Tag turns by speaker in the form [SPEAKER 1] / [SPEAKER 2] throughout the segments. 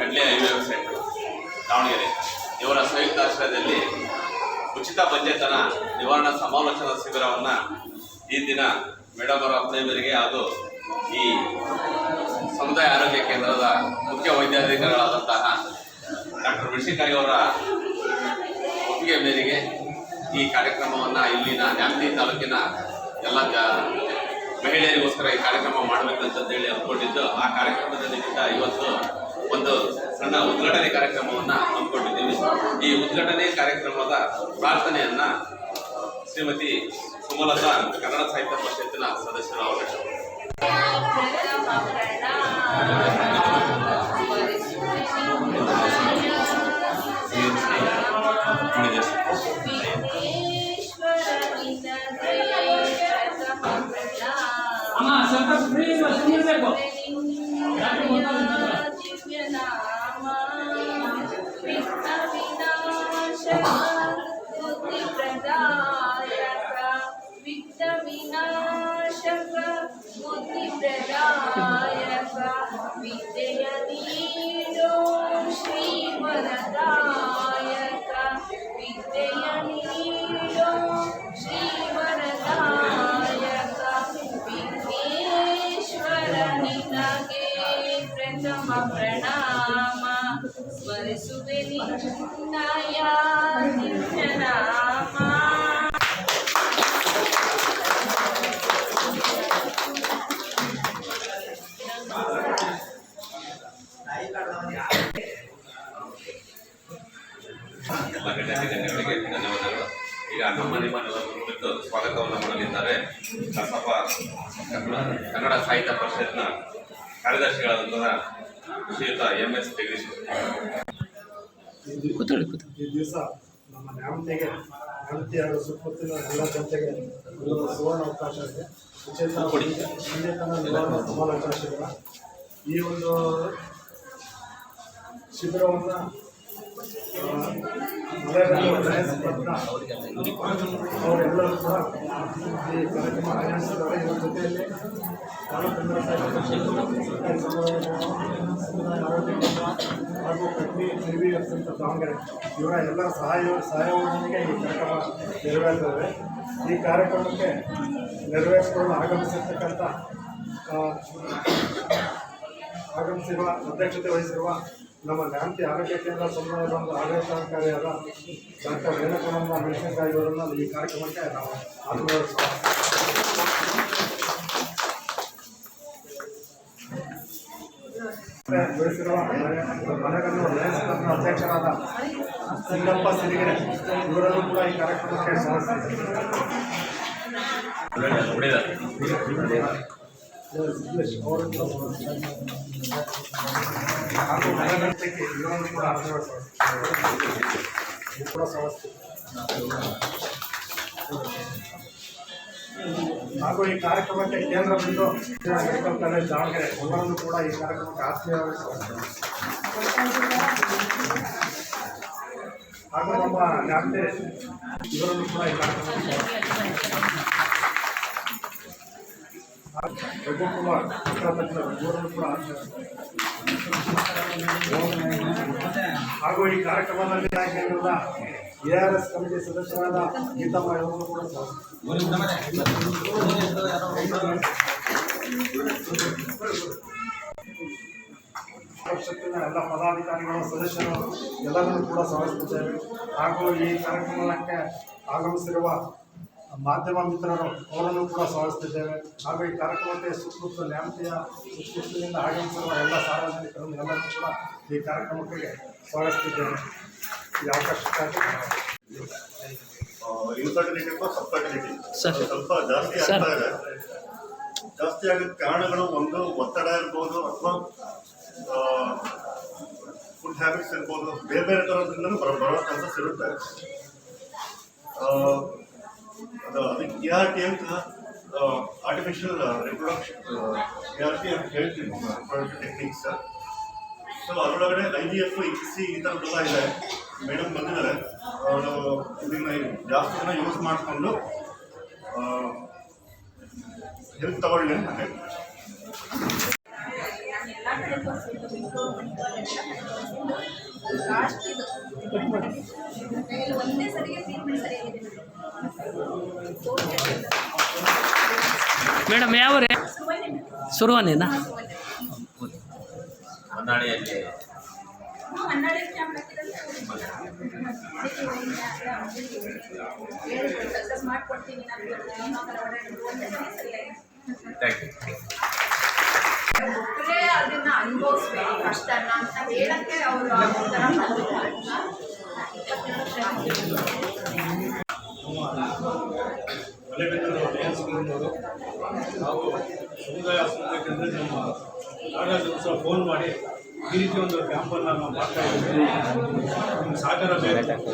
[SPEAKER 1] ಕಡ್ಲೆ highway centre Davanagere. ಇವರ ಸಂಯುಕ್ತ ಆಶ್ರಯದಲ್ಲಿ ಉಚಿತ ಬಂಜೆತನ ನಿವಾರಣಾ ಸಮಾಲೋಚನಾ ಶಿಬಿರವನ್ನು ಈ ದಿನ ಮೇಡಮ್ ಅವರ ಅಪ್ಪಣೆ ಮೇರೆಗೆ ಹಾಗೂ ಈ ಸಮುದಾಯ ಆರೋಗ್ಯ ಕೇಂದ್ರದ ಮುಖ್ಯ ವೈದ್ಯಾಧಿಕಾರಿಗಳಾದಂತಹ ಡಾಕ್ಟರ್ ಮೆಣಸಿನಕಾಯಿ ಅವರ ಒಪ್ಪಿಗೆ ಮೇರೆಗೆ ಈ ಕಾರ್ಯಕ್ರಮವನ್ನು ಇಲ್ಲಿನ ನ್ಯಾಮತಿ ತಾಲೂಕಿನ ಎಲ್ಲ ಮಹಿಳೆಯರಿಗೋಸ್ಕರ ಈ ಕಾರ್ಯಕ್ರಮ ಮಾಡಬೇಕಂತಂದೇಳಿ ಅಂದ್ಕೊಂಡಿದ್ದು, ಆ ಕಾರ್ಯಕ್ರಮದಲ್ಲಿ ನಿಮಿತ್ತ ಇವತ್ತು ಒಂದು ಸಣ್ಣ ಉದ್ಘಾಟನೆ ಕಾರ್ಯಕ್ರಮವನ್ನು ಹಮ್ಮಿಕೊಂಡಿದ್ದೀವಿ. ಈ ಉದ್ಘಾಟನೆ ಕಾರ್ಯಕ್ರಮದ ಪ್ರಾರ್ಥನೆಯನ್ನ ಶ್ರೀಮತಿ ಸುಮಲತಾ, ಕನ್ನಡ ಸಾಹಿತ್ಯ ಪರಿಷತ್ತಿನ ಸದಸ್ಯರು ಅವಕಾಶ
[SPEAKER 2] ಅಮ್ಮ, ಸ್ವಲ್ಪ ಫ್ರೀ ಸುಮ್ಮನಿರ್ಬೇಕು
[SPEAKER 3] ವಿಘ್ನ
[SPEAKER 1] ಈಗ ನಮ್ಮ ನಿಮ್ಮನ್ನೆಲ್ಲರೂ ಕುರಿತು ಸ್ವಾಗತವನ್ನು ಮಾಡಲಿದ್ದಾರೆ ಕಸಪ ಕನ್ನಡ ಕನ್ನಡ ಸಾಹಿತ್ಯ ಪರಿಷತ್ನ ಕಾರ್ಯದರ್ಶಿಗಳಾದಂತಹ ಶ್ರೀಯುತ ಎಂ ಎಸ್ ಜಗದೀಶ್
[SPEAKER 4] ಕೂತ್ಕೊಳ್ಳಿ ಕೂತ್ಕೊಳ್ಳಿ.
[SPEAKER 5] ಈ ದಿವಸ ನಮ್ಮ ನ್ಯಾಮತಿಗೆ ನ್ಯಾಮತಿ ಹಾಗೂ ಸುತ್ತಮುತ್ತಲಿನ ಎಲ್ಲ ಜನತೆಗೆ ಒಂದು ಸುವರ್ಣ ಅವಕಾಶ ಇದೆ. ಈ ಒಂದು ಶಿಬಿರವನ್ನು ಅವರೆಲ್ಲರೂ ಕೂಡ ಈ ಕಾರ್ಯಕ್ರಮ ಆಯೋಜಿಸಿದ್ದಾರೆ. ಇವರ ಜೊತೆಯಲ್ಲಿ ತಾಲೂಕು ಸಮುದಾಯ ಹಾಗೂ ಪತ್ನಿ ಸಿರಿವಿ ಅಂತ ದಾವಣಗೆರೆ ಇವರ ಎಲ್ಲ ಸಹಾಯ ಸಹಾಯದೊಂದಿಗೆ ಈ ಕಾರ್ಯಕ್ರಮ ನೆರವೇರ್ತದೆ. ಈ ಕಾರ್ಯಕ್ರಮಕ್ಕೆ ನೆರವೇರಿಸಿಕೊಂಡು ಆಗಮಿಸಿರ್ತಕ್ಕಂಥ ಆಗಮಿಸಿರುವ, ಅಧ್ಯಕ್ಷತೆ ವಹಿಸಿರುವ ನಮ್ಮ ಗಾಂಧಿ ಆರೋಗ್ಯ ಕೇಂದ್ರ ಸಮುದಾಯದ ಒಂದು ಆಡಳಿತಾಧಿಕಾರಿಯಾದ ಡಾಕ್ಟರ್ ರೇಣುಕುಮಾರ ಮೆಣಸಿನಕಾಯಿ ಅವರನ್ನು ಈ ಕಾರ್ಯಕ್ರಮಕ್ಕೆ ನಾವು ಆತ್ಮೀಯ ಅಧ್ಯಕ್ಷರಾದ ಸಿಂಗಪ್ಪ ಸಿರಿಗೆರೆ ಇವರನ್ನು ಕೂಡ ಈ ಕಾರ್ಯಕ್ರಮಕ್ಕೆ ಸ್ವಾಗತಿಸಿದ್ದಾರೆ ಸಿದ್ದೇಶ್ ಅವರನ್ನು ಕೂಡ ಸ್ವಾಗತಿಸಿದ್ದಾರೆ. ಹಾಗೂ ಮನೆಗಟ್ಟಕ್ಕೆ ಇವರನ್ನು ಕೂಡ ಆತ್ಮೀಯ ಸ್ವಾಗತಿಸಿದ್ದಾರೆ. ಇವ್ರು ಕೂಡ ಸ್ವಾಗತಿಸಿದ್ದಾರೆ. ಹಾಗೂ ಈ ಕಾರ್ಯಕ್ರಮಕ್ಕೆ ಕೇಂದ್ರ ಬಿಂದು ಕಾಲೇಜ್ ದಾವಣಗೆರೆ ಎಲ್ಲರನ್ನು ಕೂಡ ಈ ಕಾರ್ಯಕ್ರಮಕ್ಕೆ ಆತ್ಮೀಯವಾಗಿ. ಹಾಗೂ ನಮ್ಮ ನ್ಯಾಮತಿ ಇವರನ್ನು ಕೂಡ ಈ ಕಾರ್ಯಕ್ರಮಕ್ಕೆ. ರಘುಕುಮಾರ್ ಇವರನ್ನು ಕೂಡ ಆತ್ಮೀಯವಾಗಿ ಹಾಗೂ ಈ ಕಾರ್ಯಕ್ರಮದಲ್ಲಿ ಆಗಿರುವ ಆರ್ ಎಸ್ ಕಮಿಟಿ ಸದಸ್ಯರಾದ ಗೀತಮ್ಮ ಎಲ್ಲರೂ ಕೂಡ. ಪರಿಷತ್ತಿನ ಎಲ್ಲ ಪದಾಧಿಕಾರಿಗಳು, ಸದಸ್ಯರು ಎಲ್ಲರನ್ನೂ ಕೂಡ ಸ್ವಾಗತಿಸುತ್ತೇವೆ ಹಾಗೂ ಈ ಕಾರ್ಯಕ್ರಮಕ್ಕೆ ಆಗಮಿಸಿರುವ ಮಾಧ್ಯಮ ಮಿತ್ರರು ಅವರನ್ನು ಕೂಡ ಸ್ವಾಗತಿಸಿದ್ದೇವೆ ಹಾಗೂ ಈ ಕಾರ್ಯಕ್ರಮಕ್ಕೆ ಸುತ್ತಮುತ್ತ ನ್ಯಾಮತಿಯ ಸುತ್ತಮುತ್ತಲಿಂದ ಆಗಮಿಸಿರುವ ಎಲ್ಲ ಸಾರ್ವಜನಿಕರು ಎಲ್ಲರೂ ಕೂಡ ಈ ಕಾರ್ಯಕ್ರಮಕ್ಕೆ ಸ್ವಾಗತಿಸಿದ್ದೇವೆ ಈ ಅವಕಾಶಕ್ಕಾಗಿ
[SPEAKER 6] ಸ್ವಲ್ಪ ಜಾಸ್ತಿ. ಆಗ್ತಾ ಇದೆ. ಜಾಸ್ತಿ ಕಾರಣಗಳು ಒಂದು ಒತ್ತಡ ಇರ್ಬೋದು ಅಥವಾ ಫುಡ್ ಹ್ಯಾಬಿಟ್ಸ್ ಇರ್ಬೋದು ಬೇರೆ ಬೇರೆ ಥರದಿಂದಲೂ ಬರೋ ಚಾನ್ಸಸ್ ಇರುತ್ತೆ ಅದು ಅದಕ್ಕೆ ಎ ಆರ್ ಟಿ ಅಂತ artificial reproduction A R T ಅಂತ ಹೇಳ್ತೀವಿ ರಿಪ್ರೊಡಕ್ಷನ್ ಟೆಕ್ನಿಕ್ಸ್ ಸೊ ಅದರೊಳಗಡೆ I V F E C ಈ ಥರದ್ದೆಲ್ಲ ಇದೆ. ಮೇಡಮ್ ಬಂದಿದ್ದಾರೆ. ಅವರು ಇದನ್ನು ಜಾಸ್ತಿ ಜನ ಯೂಸ್ ಮಾಡಿಕೊಂಡು ಹೆಲ್ಪ್ ತಗೊಳ್ಳಿ ಅಂತ
[SPEAKER 3] ತೋರಿಸಿದ್ದು
[SPEAKER 4] ಇಲ್ಲಿ ಒಂದೇ ಸರಿಗೆ ಟ್ರೀಟ್ಮೆಂಟ್ ಸರಿಯಾಗಿದೆ.
[SPEAKER 2] ಮೇಡಮ್ ಯಾವ ರೇ ಸುರುವನೇನಾ
[SPEAKER 3] ಅದನ್ನ ಅನುಭವಿಸ್ಬೇಕು ಕಷ್ಟನ ಅಂತ ಹೇಳಕ್ಕೆ ಅವರು
[SPEAKER 7] ಕ್ಲಬ್ನವರು ನಾವು ಸಮುದಾಯ ಆಸ್ಪತ್ರೆಗೆ ನಮ್ಮ ಸಹ ಫೋನ್ ಮಾಡಿ ಈ ರೀತಿ ಒಂದು ಕ್ಯಾಂಪನ್ನು ನಾವು ಮಾಡ್ತಾ ಇದ್ದೀವಿ. ನಿಮ್ಗೆ ಸಹಕಾರ ಬೇಕು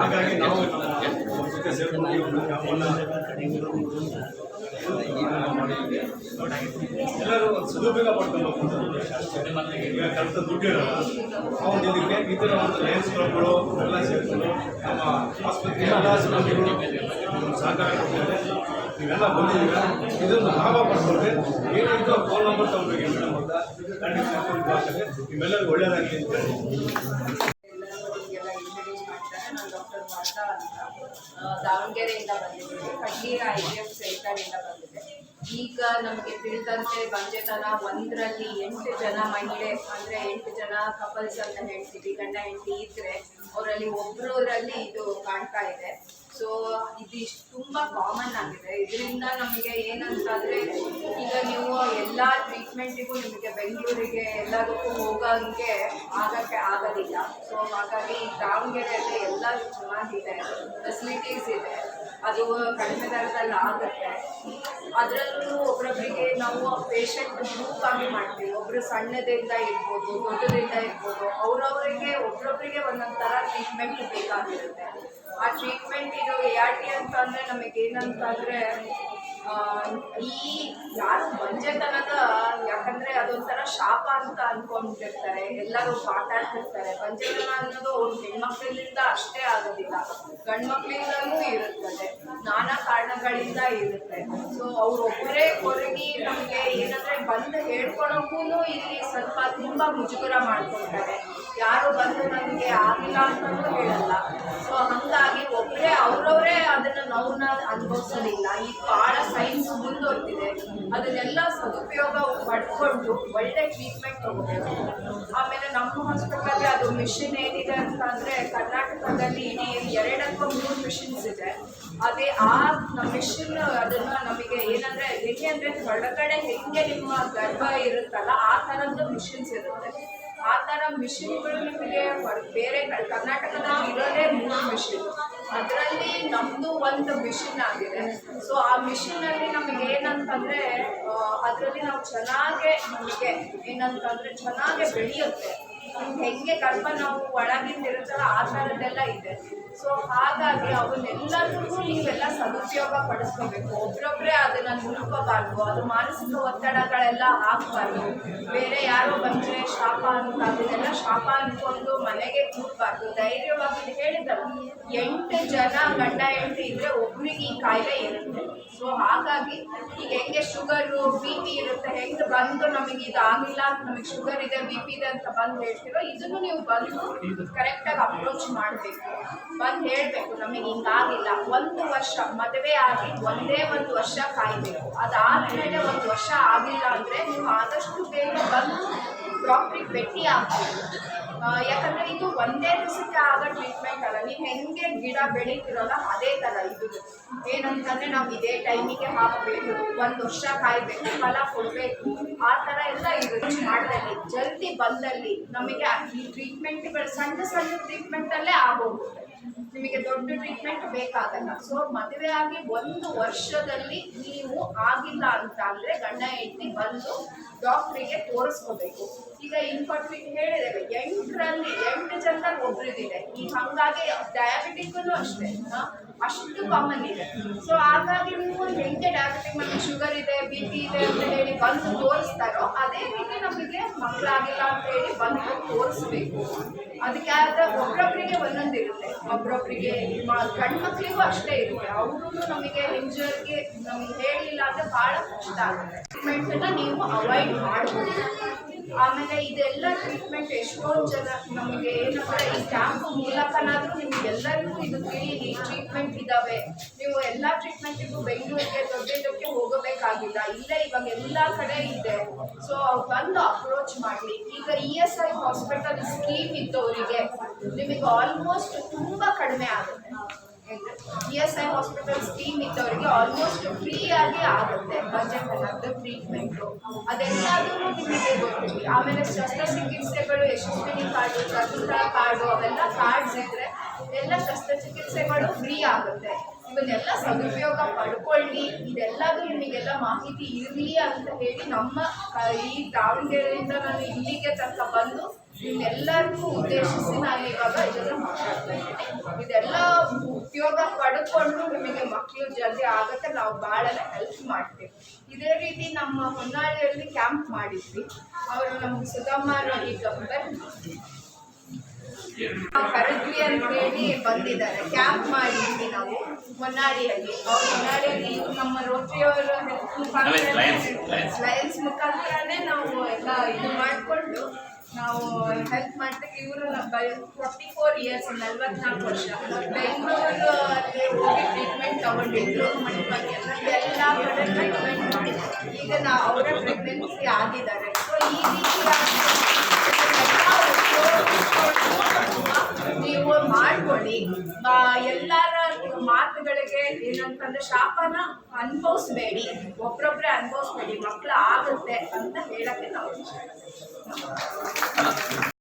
[SPEAKER 7] ಹಾಗಾಗಿ ನಾವು ನಮ್ಮ ಜೊತೆ ಸೇರ್ಕೊಂಡು ಒಂದು ಕ್ಯಾಂಪನ್ನು ಎಲ್ಲರೂ ಒಂದು ಸದುಪಯೋಗ ಪಡ್ಕೊಬೇಕು ಈಗ ಕಲಿತ ದುಡ್ಡು ಇರಲ್ಲ. ಆ ಒಂದು ಇದಕ್ಕೆ ಈ ಥರ ಒಂದು ಲಯನ್ಸ್ ಕ್ಲಬ್ಗಳು ಎಲ್ಲ ಸೇರಿಕೊಂಡು ನಮ್ಮ ಆಸ್ಪತ್ರೆ ಎಲ್ಲ ಸಿಬ್ಬಂದಿಗಳು ಸಹಕಾರ ಕೊಡ್ತಾರೆ. ನೀವೆಲ್ಲ ಬಂದಿದ್ದೀರಾ? ಇದನ್ನು ಲಾಭ ಪಡ್ಕೊಂಡ್ರೆ ಆ ಫೋನ್ ನಂಬರ್ ತಗೊಳ್ಬೇಕು ಮೇಡಮ್ ಅಂತ ಖಂಡಿತ ನಿಮ್ಮೆಲ್ಲರಿಗೂ ಒಳ್ಳೆಯದಾಗಲಿ ಅಂತ ಹೇಳಿ
[SPEAKER 3] ದಾವಣಗೆರೆಯಿಂದ ಬಂದಿದ್ದೀವಿ ಕಡ್ಲಿ ಐ ಡಿ ಎಫ್ ಸೆಂಟರಿಂದ ಬಂದಿದೆ ಈಗ ನಮಗೆ ತಿಳಿದಂತೆ ಬಂಜೆತನ ಒಂದರಲ್ಲಿ ಎಂಟು ಜನ ಮಹಿಳೆ, ಅಂದರೆ ಎಂಟು ಜನ ಕಪಲ್ಸ್ ಅಂತ ಹೇಳ್ತೀವಿ, ಗಂಡ, ಹೆಂಡತಿ ಇದ್ರೆ ಅವರಲ್ಲಿ ಒಬ್ಬರಲ್ಲಿ ಇದು ಕಾಣ್ತಾ ಇದೆ. ಸೊ ಇದು ತುಂಬ ಕಾಮನ್ ಆಗಿದೆ. ಇದರಿಂದ ನಮಗೆ ಏನಂತಂದರೆ, ಈಗ ನೀವು ಎಲ್ಲ ಟ್ರೀಟ್ಮೆಂಟಿಗೂ ನಿಮಗೆ ಬೆಂಗಳೂರಿಗೆ ಎಲ್ಲದಕ್ಕೂ ಹೋಗೋಂಗೆ ಆಗಕ್ಕೆ ಆಗೋದಿಲ್ಲ. ಸೊ ಹಾಗಾಗಿ ದಾವಣಗೆರೆಯಲ್ಲಿ ಎಲ್ಲ ಚೆನ್ನಾಗಿದೆ. ಫೆಸಿಲಿಟೀಸ್ ಇದೆ. ಅದು ಕಡಿಮೆ ದರದಲ್ಲಿ ಆಗುತ್ತೆ. ಅದರಲ್ಲೂ ಒಬ್ಬೊಬ್ಬರಿಗೆ ನಾವು ಪೇಷಂಟ್ ಗ್ರೂಪ್ ಆಗಿ ಮಾಡ್ತೀವಿ. ಒಬ್ಬರು ಸಣ್ಣದಿಂದ ಇರ್ಬೋದು ದೊಡ್ಡದಿಂದ ಇರ್ಬೋದು, ಅವರವರಿಗೆ ಒಬ್ರೊಬ್ಬರಿಗೆ ಒಂದೊಂದು ಥರ ಟ್ರೀಟ್ಮೆಂಟ್ ಬೇಕಾಗಿರುತ್ತೆ. ಆ ಟ್ರೀಟ್ಮೆಂಟ್ ಇದು ಎ ಆರ್ ಟಿ ಅಂತ ಅಂದರೆ ನಮಗೇನಂತ ಅಂದರೆ ಈ ಯಾರು ಬಂಜೆತನದ ಯಾಕಂದರೆ ಅದೊಂಥರ ಶಾಪ ಅಂತ ಅಂದ್ಕೊಂಡಿರ್ತಾರೆ ಎಲ್ಲರೂ ಮಾತಾಡ್ತಿರ್ತಾರೆ ಬಂಜೆತನ ಅನ್ನೋದು ಅವ್ರ ಹೆಣ್ಮಕ್ಳಿಂದ ಅಷ್ಟೇ ಆಗೋದಿಲ್ಲ ಮಕ್ಕಳಿಂದನೂ ಇರುತ್ತದೆ. ನಾನಾ ಕಾರಣಗಳಿಂದ ಇರುತ್ತೆ. ಸೊ ಅವ್ರೊಬ್ಬರೇ ಕೊರಗಿ ನಮಗೆ ಏನಂದ್ರೆ ಬಂದು ಹೇಳ್ಕೊಳಕ್ಕೂ ಇಲ್ಲಿ ಸ್ವಲ್ಪ ತುಂಬ ಮುಜುಗರ ಮಾಡ್ಕೊಳ್ತಾರೆ. ಯಾರು ಬಂದು ನಮಗೆ ಆಗಿಲ್ಲ ಅಂತಲೂ ಹೇಳಲ್ಲ. ಸೊ ಹಂಗಾಗಿ ಒಬ್ಬರೇ ಅವ್ರವರೇ ಅದನ್ನ ನೌನ ಅನುಭವಿಸೋದಿಲ್ಲ. ಈಗ ಭಾಳ ಸೈನ್ಸ್ ಮುಂದುವರೆದಿದೆ ಅದನ್ನೆಲ್ಲ ಸದುಪಯೋಗ ಪಡ್ಕೊಂಡು ಒಳ್ಳೆ ಟ್ರೀಟ್ಮೆಂಟ್ ತಗೋಬೇಕು. ಆಮೇಲೆ ನಮ್ಮ ಹಾಸ್ಪಿಟಲಲ್ಲಿ ಅದು ಮಿಷಿನ್ ಏನಿದೆ ಅಂತ ಕರ್ನಾಟಕದಲ್ಲಿ ಇಡೀ ಎರಡು ಅಥವಾ ಮೂರು ಮಿಷಿನ್ಸ್ ಇದೆ. ಅದೇ ಆ ಮಿಷಿನ್ ಅದನ್ನ ನಮಗೆ ಏನಂದ್ರೆ ಹೆಂಗೆ ಅಂದ್ರೆ ಹೊರಗಡೆ ಹೆಂಗೆ ನಿಮ್ಮ ಗರ್ಭ ಇರುತ್ತಲ್ಲ ಆ ಥರದ್ದು ಮಿಷಿನ್ಸ್ ಇರುತ್ತೆ. ಆ ಥರ ಮಿಷಿನ್ಗಳು ನಿಮಗೆ ಬೇರೆ ಕರ್ನಾಟಕದ ಕರ್ನಾಟಕದಲ್ಲಿ ಇರೋದೇ ಮೂರು ಮಿಷಿನ್ ಅದರಲ್ಲಿ ನಮ್ಮದು ಒಂದು ಮಿಷಿನ್ ಆಗಿದೆ. ಸೊ ಆ ಮಿಷಿನಲ್ಲಿ ನಮಗೆ ಏನಂತಂದರೆ ಅದರಲ್ಲಿ ನಾವು ಚೆನ್ನಾಗೆ ನಮಗೆ ಏನಂತಂದರೆ ಚೆನ್ನಾಗೆ ಬೆಳೆಯುತ್ತೆ. ಹೆಂಗೆ ಗರ್ಭ ನಾವು ಒಳಗಿಂದ ಇರುತ್ತಲ್ಲ ಆ ಥರದ್ದೆಲ್ಲ ಇದೆ. ಸೊ ಹಾಗಾಗಿ ಅವನ್ನೆಲ್ಲರಿಗೂ ನೀವೆಲ್ಲ ಸದುಪಯೋಗ ಪಡಿಸ್ಕೋಬೇಕು. ಒಬ್ರೊಬ್ರೆ ಅದನ್ನ ನುಡ್ಕೋಬಾರ್ದು ಅದು ಮಾನಸಿಕ ಒತ್ತಡಗಳೆಲ್ಲ ಹಾಕ್ಬಾರ್ದು ಬೇರೆ ಯಾರೋ ಬಂದ್ರೆ ಶಾಪ ಅಂತ, ಅದನ್ನೆಲ್ಲ ಶಾಪ ಅನ್ಕೊಂಡು ಮನೆಗೆ ಕೂಡ್ಬಾರ್ದು ಧೈರ್ಯವಾಗಿ ಹೇಳಿದ್ರು ಎಂಟು ಜನ ಗಂಡ ಹೆಂಡತಿ ಇದ್ರೆ ಒಬ್ರಿಗೆ ಈ ಕಾಯಿಲೆ ಇರುತ್ತೆ. ಸೊ ಹಾಗಾಗಿ ಈಗ ಹೆಂಗೆ ಶುಗರು, ಬಿ ಪಿ ಇರುತ್ತೆ, ಹೆಂಗೆ ಬಂದು ನಮಗೆ ಇದು ಆಗಿಲ್ಲ ನಮಗೆ ಶುಗರ್ ಇದೆ, ಬಿ ಪಿ ಇದೆ ಅಂತ ಬಂದು ಹೇಳ್ತೀರೋ, ಇದನ್ನು ನೀವು ಬಂದು ಕರೆಕ್ಟಾಗಿ ಅಪ್ರೋಚ್ ಮಾಡಬೇಕು. ಬಂದು ಹೇಳಬೇಕು, ನಮಗೆ ಹಿಂಗಾಗಿಲ್ಲ. ಒಂದು ವರ್ಷ, ಮದುವೆ ಆಗಿ ಒಂದೇ ಒಂದು ವರ್ಷ ಕಾಯಬೇಕು. ಅದಾದ್ಮೇಲೆ ಒಂದು ವರ್ಷ ಆಗಿಲ್ಲ ಅಂದರೆ ನೀವು ಆದಷ್ಟು ಬೇಗ ಬಂದು ಡಾಕ್ಟ್ರಿಗೆ ಭೇಟಿ ಆಗ್ತೀವಿ ಯಾಕಂದ್ರೆ ಇದು ಒಂದೇ ದಿವಸಕ್ಕೆ ಆಗೋ ಟ್ರೀಟ್ಮೆಂಟ್ ಅಲ್ಲ. ನೀವು ಹೆಂಗೆ ಗಿಡ ಬೆಳೀತಿರಲ್ಲ ಅದೇ ಥರ ಇದು. ಏನಂತಂದ್ರೆ ನಾವು ಇದೇ ಟೈಮಿಗೆ ಹಾಕಬೇಕು ಒಂದು ವರ್ಷ ಕಾಯ್ಬೇಕು, ಫಲ ಕೊಡಬೇಕು. ಆ ಥರ ಎಲ್ಲ ಇರುತ್ತೆ ಮಾಡಿದಲ್ಲಿ. ಜಲ್ದಿ ಬಂದಲ್ಲಿ ನಮಗೆ ಈ ಟ್ರೀಟ್ಮೆಂಟ್ಗಳು ಸಣ್ಣ ಸಣ್ಣ ಟ್ರೀಟ್ಮೆಂಟಲ್ಲೇ ಆಗೋಗುತ್ತೆ. ನಿಮಗೆ ದೊಡ್ಡ ಟ್ರೀಟ್ಮೆಂಟ್ ಬೇಕಾಗಲ್ಲ. ಸೊ ಮದುವೆ ಆಗಿ ಒಂದು ವರ್ಷದಲ್ಲಿ ನೀವು ಆಗಿಲ್ಲ ಅಂತ ಅಂದ್ರೆ ಗಂಡ, ಹೆಂಡತಿ ಬಂದು ಡಾಕ್ಟ್ರಿಗೆ ತೋರಿಸ್ಕೋಬೇಕು. ಈಗ ಇನ್ಫರ್ಟಿಲಿಟಿ ಹೇಳಿದ್ದೇವೆ. ಎಂಟರಲ್ಲಿ ಎಂಟು ಜನರಲ್ಲಿ ಒಬ್ರಿದಿದೆ. ಈಗ ಹಂಗಾಗಿ ಡಯಾಬಿಟಿಕ್ನು ಅಷ್ಟೇ ಅಷ್ಟು ಕಾಮನ್ ಇದೆ. ಸೊ ಹಾಗಾಗಿ ನೀವು ಹೆಂಗೆ ಡಯಾಬಿಟಿಕ್ ಮತ್ತೆ ಶುಗರ್ ಇದೆ ಬಿ ಪಿ ಇದೆ ಅಂತ ಹೇಳಿ ಬಂದು ತೋರಿಸ್ತಾರೋ ಅದೇ ರೀತಿ ನಮಗೆ ಮಕ್ಕಳಾಗಿಲ್ಲ ಅಂತ ಹೇಳಿ ಬಂದು ತೋರಿಸ್ಬೇಕು. ಅದಕ್ಕೆ ಆದ್ರೆ ಒಬ್ಬೊಬ್ಬರಿಗೆ ಒಂದೊಂದು ಇರುತ್ತೆ. ಗಂಡು ಮಕ್ಕಳಿಗೂ ಅಷ್ಟೇ ಇರುತ್ತೆ. ಅವರು ನಮಗೆ ಇಂಜರ್ಗೆ ನಮ್ಗೆ ಹೇಳಿಲ್ಲ ಅಂದ್ರೆ ಬಹಳ ಕಷ್ಟ ಆಗುತ್ತೆ. ಟ್ರೀಟ್ಮೆಂಟನ್ನ ನೀವು ಅವಾಯ್ಡ್ ಮಾಡ್ಬೋದು. ಆಮೇಲೆ ಇದೆಲ್ಲ ಟ್ರೀಟ್ಮೆಂಟ್ ಎಷ್ಟೊಂದು ಜನ ನಮಗೆ ಏನಂದ್ರೆ ಈ ಕ್ಯಾಂಪ್ ಮೂಲಕನಾದ್ರೂ ನಿಮ್ಗೆಲ್ಲರಿಗೂ ಇದು ತಿಳಿಯಿರಿ ಟ್ರೀಟ್ಮೆಂಟ್ ಇದಾವೆ. ನೀವು ಎಲ್ಲ ಟ್ರೀಟ್ಮೆಂಟಿಗೂ ಬೆಂಗಳೂರಿಗೆ ದೊಡ್ಡ ಇದಕ್ಕೆ ಹೋಗಬೇಕಾಗಿಲ್ಲ. ಇಲ್ಲೇ ಇವಾಗ ಎಲ್ಲ ಕಡೆ ಇದೆ. ಸೊ ಬಂದು ಅಪ್ರೋಚ್ ಮಾಡಿ ಈಗ E S I hospital scheme ಇದ್ದವರಿಗೆ ನಿಮಗೆ ಆಲ್ಮೋಸ್ಟ್ ತುಂಬಾ ಕಡಿಮೆ ಆಗುತ್ತೆ. E S I hospital scheme ಇದ್ದವರಿಗೆ ಆಲ್ಮೋಸ್ಟ್ ಫ್ರೀ ಆಗಿ ಆಗುತ್ತೆ ಬಜೆಟ್ ಅನ್ನೋದು ಟ್ರೀಟ್ಮೆಂಟು ಅದೆಲ್ಲದೂ ನಿಮಗೆ ಗೊತ್ತಿಲ್ಲ. ಆಮೇಲೆ ಶಸ್ತ್ರಚಿಕಿತ್ಸೆಗಳು ಯಶಸ್ವಿನಿ ಕಾರ್ಡು ಶಸ್ತ್ರ ಕಾರ್ಡು ಅವೆಲ್ಲ ಕಾರ್ಡ್ಸ್ ಇದ್ರೆ ಎಲ್ಲ ಶಸ್ತ್ರಚಿಕಿತ್ಸೆಗಳು ಫ್ರೀ ಆಗುತ್ತೆ. ಇವನ್ನೆಲ್ಲ ಸದುಪಯೋಗ ಪಡ್ಕೊಳ್ಳಿ. ಇದೆಲ್ಲದೂ ನಿಮಗೆಲ್ಲ ಮಾಹಿತಿ ಇರಲಿ ಅಂತ ಹೇಳಿ ನಮ್ಮ ಈ ದಾವಣಗೆರೆಯಿಂದ ನಾನು ಇಲ್ಲಿಗೆ ತನಕ ಬಂದು ನಿಮ್ಮೆಲ್ಲರಿಗೂ ಉದ್ದೇಶಿಸಿ ನಾನು ಇವಾಗ ಇದನ್ನ ಮಾತಾಡ್ತಾ ಇದೆಲ್ಲ ಉಪಯೋಗ ಪಡ್ಕೊಂಡು ನಿಮಗೆ ಮಕ್ಕಳು ಜಲ್ದಿ ಆಗುತ್ತೆ. ನಾವು ಭಾಳನ ಹೆಲ್ಪ್ ಮಾಡ್ತೀವಿ. ಇದೇ ರೀತಿ ನಮ್ಮ ಹೊನ್ನಾಳಿಯಲ್ಲಿ ಕ್ಯಾಂಪ್ ಮಾಡಿದ್ವಿ. ಅವರು ನಮ್ಗೆ ಸುಧಮ್ಮ ಈಗ ಕರೆದ್ವಿ ಅಂತ ಹೇಳಿ ಬಂದಿದ್ದಾರೆ. ಕ್ಯಾಂಪ್ ಮಾಡಿದ್ವಿ ನಾವು ಹೊನ್ನಾಳಿಯಲ್ಲಿ. ಅವ್ರು ಹೊನ್ನಾಳಿಯಲ್ಲಿ ನಮ್ಮ ರೋಟರಿಯವರ. ಲಯನ್ಸ್ ಮುಖಾಂತರನೇ ನಾವು ಎಲ್ಲ ಇದು ಮಾಡಿಕೊಂಡು ನಾವು ಹೆಲ್ಪ್ ಮಾಡ್ತೀವಿ ಇವರು ಫಾರ್ಟಿ ಫೋರ್ ಇಯರ್ಸ್ ನಲ್ವತ್ನಾಲ್ಕು ವರ್ಷ. ಬೆಂಗಳೂರು ಅಲ್ಲಿ ಹೋಗಿ ಟ್ರೀಟ್ಮೆಂಟ್ ತಗೊಂಡಿದ್ರು ಎಲ್ಲ ಕಡೆ ಟ್ರೀಟ್ಮೆಂಟ್ ಮಾಡಿ ಈಗ ನಾವು ಅವರ ಪ್ರೆಗ್ನೆನ್ಸಿ ಆಗಿದ್ದಾರೆ. ಸೊ ಈ ರೀತಿ ಆ, ಎಲ್ಲರ ಮಾತುಗಳಿಗೆ ಏನಂತಂದ್ರೆ ಶಾಪನ ಅನುಭವಿಸ್ಬೇಡಿ. ಒಬ್ರೊಬ್ರೆ ಅನುಭವಿಸ್ಬೇಡಿ. ಮಕ್ಕಳು ಆಗುತ್ತೆ ಅಂತ ಹೇಳಕ್ಕೆ ನಾವು